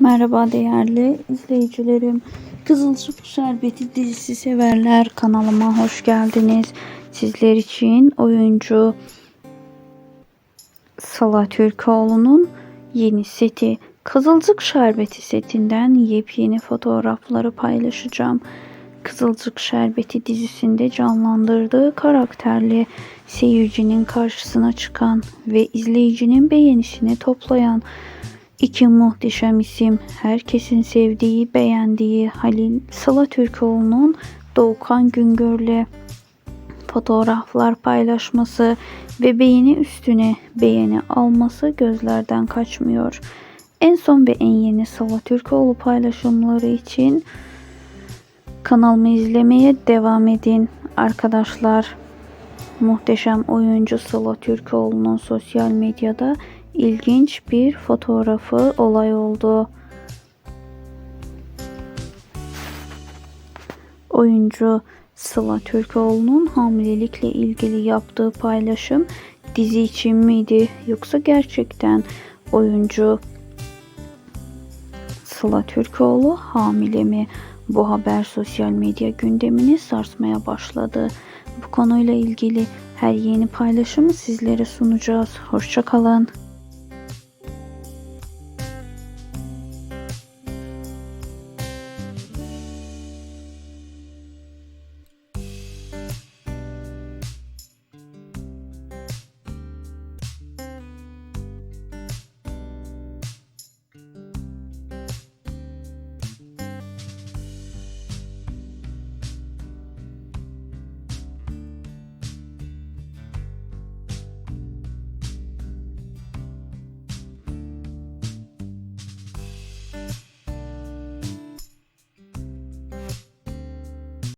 Merhaba değerli izleyicilerim. Kızılcık Şerbeti dizisi severler kanalıma hoş geldiniz. Sizler için oyuncu Sıla Türkoğlu'nun yeni seti Kızılcık Şerbeti setinden yepyeni fotoğrafları paylaşacağım. Kızılcık Şerbeti dizisinde canlandırdığı karakterle seyircinin karşısına çıkan ve izleyicinin beğenisini toplayan İki muhteşem isim, herkesin sevdiği, beğendiği Halil Sıla Türkoğlu'nun Doğukan Güngör'le fotoğraflar paylaşması ve beğeni üstüne beğeni alması gözlerden kaçmıyor. En son ve en yeni Sıla Türkoğlu paylaşımları için kanalımı izlemeye devam edin arkadaşlar. Muhteşem oyuncu Sıla Türkoğlu'nun sosyal medyada ilginç bir fotoğrafı olay oldu. Oyuncu Sıla Türkoğlu'nun hamilelikle ilgili yaptığı paylaşım dizi için miydi yoksa gerçekten oyuncu Sıla Türkoğlu hamile mi? Bu haber sosyal medya gündemini sarsmaya başladı. Bu konuyla ilgili her yeni paylaşımı sizlere sunacağız. Hoşçakalın.